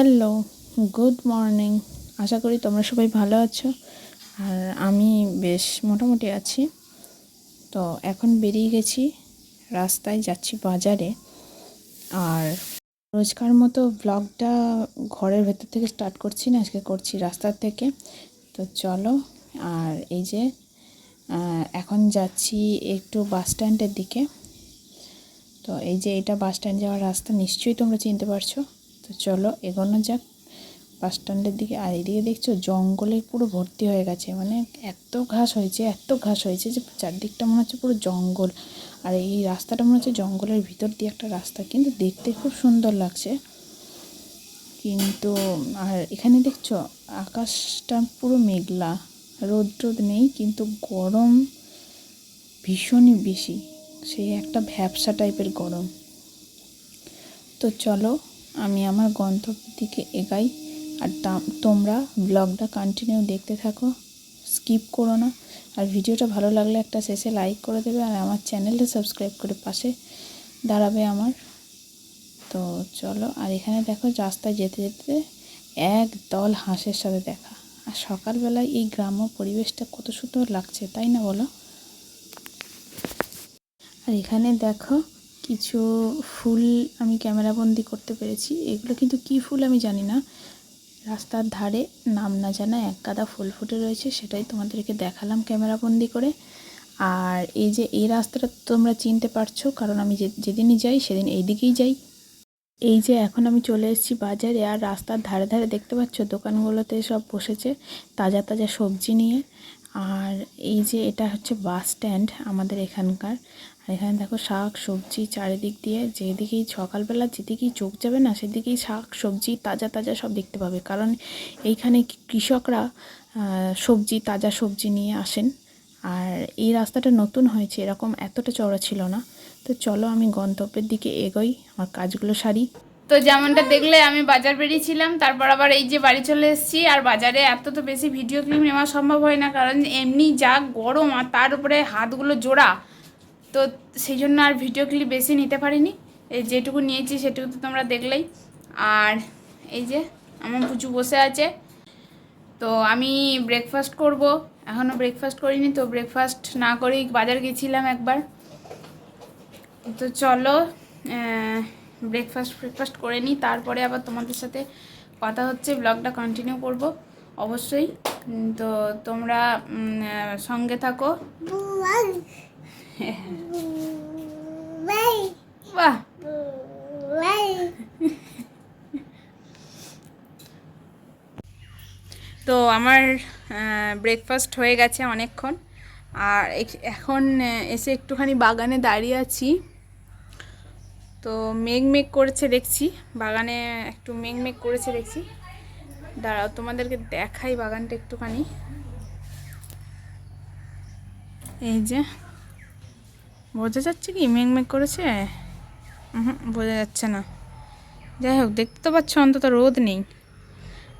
Hello, good morning. আশা করি তোমরা সবাই ভালো আছো। আর আমি বেশ মোটামুটি আছি। তো এখন বেরিয়ে গেছি, রাস্তায় যাচ্ছি বাজারে। আর রোজকার মতো ব্লগটা ঘরের ভেতর থেকে স্টার্ট করছি না, আজকে করছি রাস্তার থেকে। তো চলো, আর এই যে এখন যাচ্ছি একটু বাস স্ট্যান্ডের দিকে। তো এই যে এটা বাস স্ট্যান্ড যাওয়ার রাস্তা, নিশ্চয়ই তোমরা চিনতে পারছ। তো চলো এগোনো যাক। বাস স্ট্যান্ডের দিকে আর এদিকে দেখছ জঙ্গলে পুরো ভর্তি হয়ে গেছে। মানে এত ঘাস হয়েছে, এত ঘাস হয়েছে যে চারদিকটা মনে হচ্ছে পুরো জঙ্গল। আর এই রাস্তাটা মনে হচ্ছে জঙ্গলের ভিতর দিয়ে একটা রাস্তা। কিন্তু দেখতে খুব সুন্দর লাগছে। কিন্তু আর এখানে দেখছ আকাশটা পুরো মেঘলা। রোদ রোদ নেই, কিন্তু গরম ভীষণই বেশি। সেই একটা ভ্যাবসা টাইপের গরম। তো চলো আমি আমার গন্তব্যের দিকে এগাই। আর তোমরা ব্লগটা কন্টিনিউ দেখতে থাকো স্কিপ করো না। আর ভিডিওটা ভালো লাগলে একটা শেষে লাইক করে দেবে আর আমার চ্যানেলটা সাবস্ক্রাইব করে পাশে দাঁড়াবে আমার। তো চলো, আর এখানে দেখো রাস্তায় যেতে যেতে এক দল হাঁসের সাথে দেখা। আর সকালবেলায় এই গ্রাম্য পরিবেশটা কত সুন্দর লাগছে, তাই না বলো? আর এখানে দেখো কিছু ফুল আমি ক্যামেরাবন্দি করতে পেরেছি। এগুলো কিন্তু কি ফুল আমি জানি না। রাস্তার ধারে নাম না জানা এক গাদা ফুল ফুটে রয়েছে, সেটাই তোমাদেরকে দেখালাম ক্যামেরাবন্দি করে। আর এই যে এই রাস্তাটা তোমরা চিনতে পারছ, কারণ আমি যেদিনই যাই সেদিন এই দিকেই যাই। এই যে এখন আমি চলে এসেছি বাজারে, আর রাস্তার ধারে ধারে দেখতে পাচ্ছ দোকানগুলোতে সব বসেছে তাজা তাজা সবজি নিয়ে। আর এই যে এটা হচ্ছে বাস স্ট্যান্ড আমাদের এখানকার। আর এখানে দেখো শাক, সবজি চারিদিক দিয়ে যেদিকেই সকালবেলা যেদিকেই চোখ যাবে না, সেদিকেই শাক, সবজি, তাজা তাজা সব দেখতে পাবে। কারণ এইখানে কৃষকরা সবজি, তাজা সবজি নিয়ে আসেন। আর এই রাস্তাটা নতুন হয়েছে, এরকম এতটা চওড়া ছিল না। তো চলো আমি গন্তব্যের দিকে এগোই, আমার কাজগুলো সারি। তো যেমনটা দেখলে, আমি বাজার বেরিয়েছিলাম তারপর আবার এই যে বাড়ি চলে এসেছি। আর বাজারে এত তো বেশি ভিডিও ক্লিপ নেওয়া সম্ভব হয় না, কারণ এমনি যা গরম আর তার উপরে হাতগুলো জোড়া তো সেই জন্য আর ভিডিও ক্লিপ বেশি নিতে পারিনি। এই যেটুকু নিয়েছি সেটুকু তো তোমরা দেখলেই। আর এই যে আমার পুচু বসে আছে। তো আমি ব্রেকফাস্ট করব। এখনও ব্রেকফাস্ট করিনি, তো ব্রেকফাস্ট না করেই বাজার গেছিলাম একবার। তো চলো ব্রেকফাস্ট ব্রেকফাস্ট করে নিই। তারপরে আবার তোমাদের সাথে কথা হচ্ছে ব্লগটা কন্টিনিউ করব, অবশ্যই। তো তোমরা সঙ্গে থাকো। তো আমার ব্রেকফাস্ট হয়ে গেছে অনেকক্ষণ। আর এখন এসে একটুখানি বাগানে দাঁড়িয়ে আছি। তো মেঘ মেঘ করেছে দেখছি। বাগানে একটু মেঘ মেঘ করেছে দেখছি। দাঁড়াও, তোমাদেরকে দেখাই বাগানটা একটুখানি। এই যে বোঝা যাচ্ছে কি? মেঘ মেঘ করেছে? হুম বোঝা যাচ্ছে না। যাই হোক, দেখতে তো পাচ্ছ অন্তত রোদ নেই।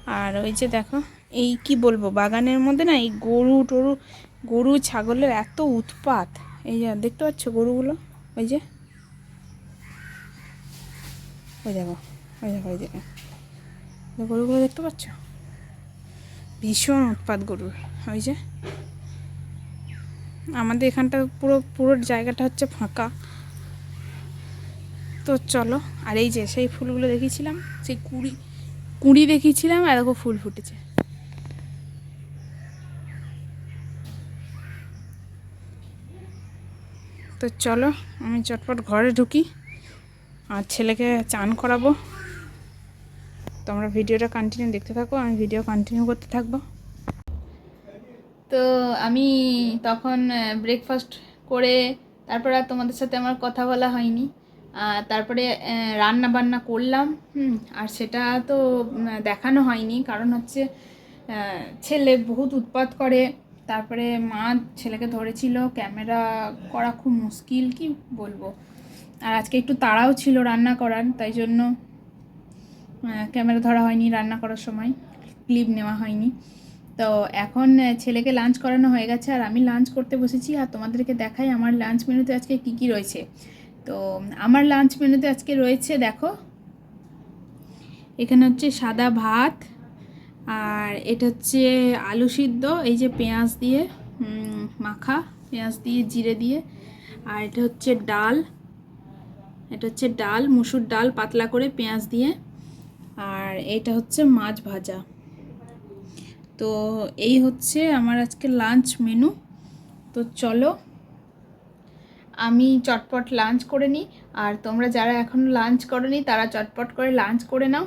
আর ওই যে দেখো, এই কি বলব, বাগানের মধ্যে না এই গরু টরু, গরু ছাগলের এত উৎপাত। এই যে, দেখতে পাচ্ছ গরুগুলো? ওই যে। ওই দেখো ওই দেখো ওই দেখো গরুগুলো দেখতে পাচ্ছ? ভীষণ উৎপাত গরুর। ওই যে। আমাদের এখানটা পুরো পুরো জায়গাটা হচ্ছে ফাঁকা। তো চলো, আর এই যে সেই ফুলগুলো দেখিয়েছিলাম, সেই কুড়ি কুড়ি দেখিয়েছিলাম, আর দেখো ফুল ফুটেছে। তো চলো, আমি চটপট ঘরে ঢুকি, আর ছেলেকে চান করাবো। তোমরা ভিডিওটা কন্টিনিউ দেখতে থাকো, আমি ভিডিও কন্টিনিউ করতে থাকব। তো আমি তখন ব্রেকফাস্ট করে তারপরে আর তোমাদের সাথে আমার কথা বলা হয়নি। তারপরে রান্না বান্না করলাম আর সেটা তো দেখানো হয়নি। কারণ হচ্ছে ছেলে বহুত উৎপাত করে। তারপরে মা ছেলেকে ধরেছিল, ক্যামেরা করা খুব মুশকিল, কি বলব? আর আজকে একটু তাড়াও ছিল রান্না করার, তাই জন্য ক্যামেরা ধরা হয়নি রান্না করার সময় ক্লিপ নেওয়া হয়নি। তো এখন ছেলেকে লাঞ্চ করানো হয়ে গেছে আর আমি লাঞ্চ করতে বসেছি আর তোমাদেরকে দেখাই আমার লাঞ্চ মেনুতে আজকে কি কি রয়েছে। তো, আমার লাঞ্চ মেনুতে আজকে রয়েছে দেখো, এখানে হচ্ছে সাদা ভাত আর এটা হচ্ছে আলু সিদ্ধ, এই যে পেঁয়াজ দিয়ে মাখা, পেঁয়াজ দিয়ে, জিরে দিয়ে আর এটা হচ্ছে ডাল, এটা হচ্ছে ডাল, মুসুর ডাল পাতলা করে পেঁয়াজ দিয়ে আর এটা হচ্ছে মাছ ভাজা। তো এই হচ্ছে আমার আজকে লাঞ্চ মেনু তো চলো, আমি চটপট লাঞ্চ করে নিই। আর তোমরা যারা এখন লাঞ্চ করনি, তারা চটপট করে লাঞ্চ করে নাও।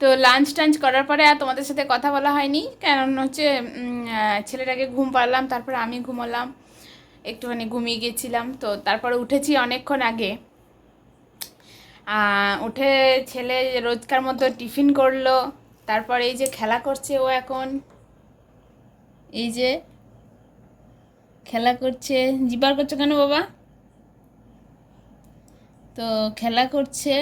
তো লাঞ্চ টাঞ্চ করার পরে আর তোমাদের সাথে কথা বলা হয়নি। কারণ হচ্ছে ছেলেটাকে ঘুম পাড়লাম, তারপরে আমি ঘুমালাম। একটুখানি ঘুমিয়ে গেছিলাম তো তারপরে উঠেছি অনেকক্ষণ আগে। উঠে ছেলে রোজকার মতো টিফিন করল। তারপর এই যে খেলা করছে ও এখন। এই যে খেলা করছে। জিবার করছ কেন বাবা? তো খেলা করছে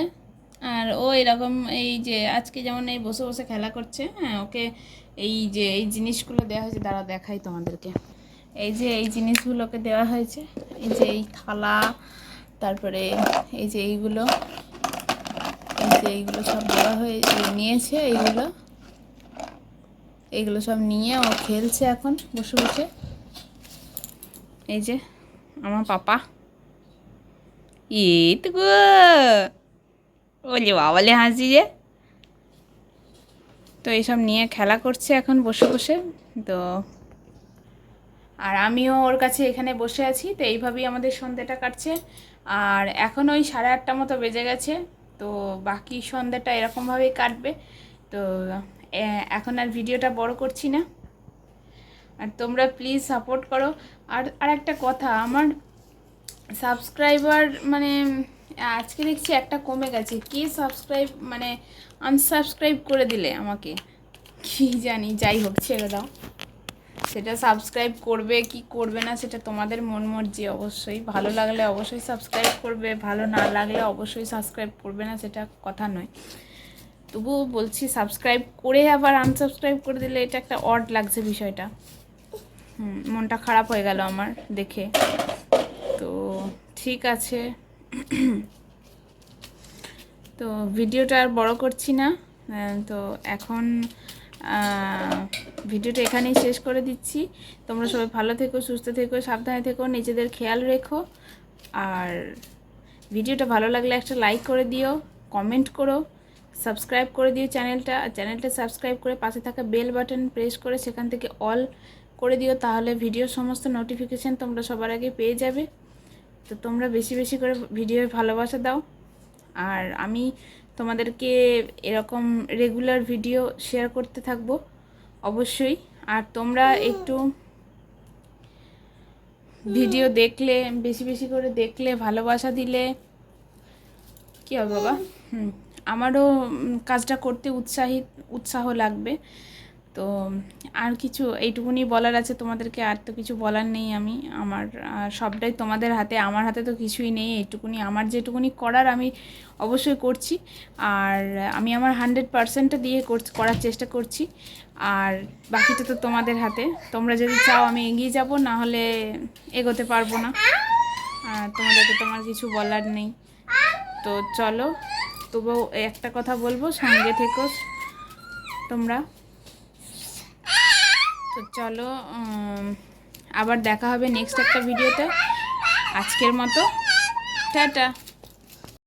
আর ও এরকম এই যে আজকে যেমন এই বসে বসে খেলা করছে হ্যাঁ ওকে এই যে এই জিনিসগুলো দেওয়া হয়েছে দাঁড়া দেখাই তোমাদেরকে। এই যে এই জিনিসগুলোকে দেওয়া হয়েছে, এই যে এই থালা, তারপরে এই যে এইগুলো। এই যে এইগুলো সব দেওয়া হয়ে নিয়েছে এইগুলো। এইগুলো সব নিয়ে ও খেলছে এখন বসে বসে। এই যে আমার পাপা। এই তো গো ওলে বাবালে হাসি যে। তো এইসব নিয়ে খেলা করছে এখন বসে বসে। তো আর আমিও ওর কাছে এখানে বসে আছি। তো এইভাবেই আমাদের সন্ধ্যেটা কাটছে। আর এখন ওই সাড়ে আটটা মতো বেজে গেছে। তো বাকি সন্ধ্যাটা এরকমভাবেই কাটবে। তো এখন আর ভিডিওটা বড় করছি না। আর তোমরা প্লিজ সাপোর্ট করো। আর আর একটা কথা, আমার সাবস্ক্রাইবার মানে আজকে দেখছি একটা কমে গেছে। কে সাবস্ক্রাইব মানে আনসাবস্ক্রাইব করে দিলে আমাকে? কি জানি, যাই হোক, ছেড়ে দাও। সেটা সাবস্ক্রাইব করবে, কি করবে না সেটা তোমাদের মন মর্জি অবশ্যই। ভালো লাগলে অবশ্যই সাবস্ক্রাইব করবে, ভালো না লাগলে অবশ্যই সাবস্ক্রাইব করবে না, সেটা কথা নয়। তবুও বলছি সাবস্ক্রাইব করে আবার আনসাবস্ক্রাইব করে দিলে এটা একটা অড লাগছে বিষয়টা। হুম, মনটা খারাপ হয়ে গেল আমার দেখে। তো ঠিক আছে। তো ভিডিওটা আর বড় করছি না। তো এখন ভিডিওটা এখানেই শেষ করে দিচ্ছি। তোমরা সবাই ভালো থেকো, সুস্থ থেকো, সাবধানে থেকো, নিজেদের খেয়াল রেখো। আর ভিডিওটা ভালো লাগলে একটা লাইক করে দিও কমেন্ট করো সাবস্ক্রাইব করে দিও চ্যানেলটা। আর চ্যানেলটা সাবস্ক্রাইব করে পাশে থাকা বেল বাটন প্রেস করে সেখান থেকে অল করে দিও, তাহলে ভিডিওর সমস্ত নোটিফিকেশান তোমরা সবার আগে পেয়ে যাবে। তো তোমরা বেশি বেশি করে ভিডিওর ভালোবাসা দাও। আর আমি তোমাদেরকে এরকম রেগুলার ভিডিও শেয়ার করতে থাকব। অবশ্যই। আর তোমরা একটু ভিডিও দেখলে, বেশি বেশি করে দেখলে, ভালোবাসা দিলে, কী হবে বাবা? হুম। আমারও কাজটা করতে উৎসাহিত উৎসাহ লাগবে। তো আর কিছু এইটুকুনি বলার আছে তোমাদেরকে, আর তো কিছু বলার নেই আমি। আমার সবটাই তোমাদের হাতে, আমার হাতে তো কিছুই নেই, এইটুকুনি আমার যেটুকুনি করার আমি অবশ্যই করছি। আর আমি আমার হান্ড্রেড পারসেন্টটা দিয়ে করার চেষ্টা করছি। আর বাকিটা তো তোমাদের হাতে। তোমরা যদি চাও আমি এগিয়ে যাব, না হলে এগোতে পারব না। আর তোমাদেরকে তোমার কিছু বলার নেই। তো চলো, তবুও একটা কথা বলব, সঙ্গে থেকো তোমরা। তো চলো আবার দেখা হবে নেক্সট একটা ভিডিওতে আজকের মতো টাটা।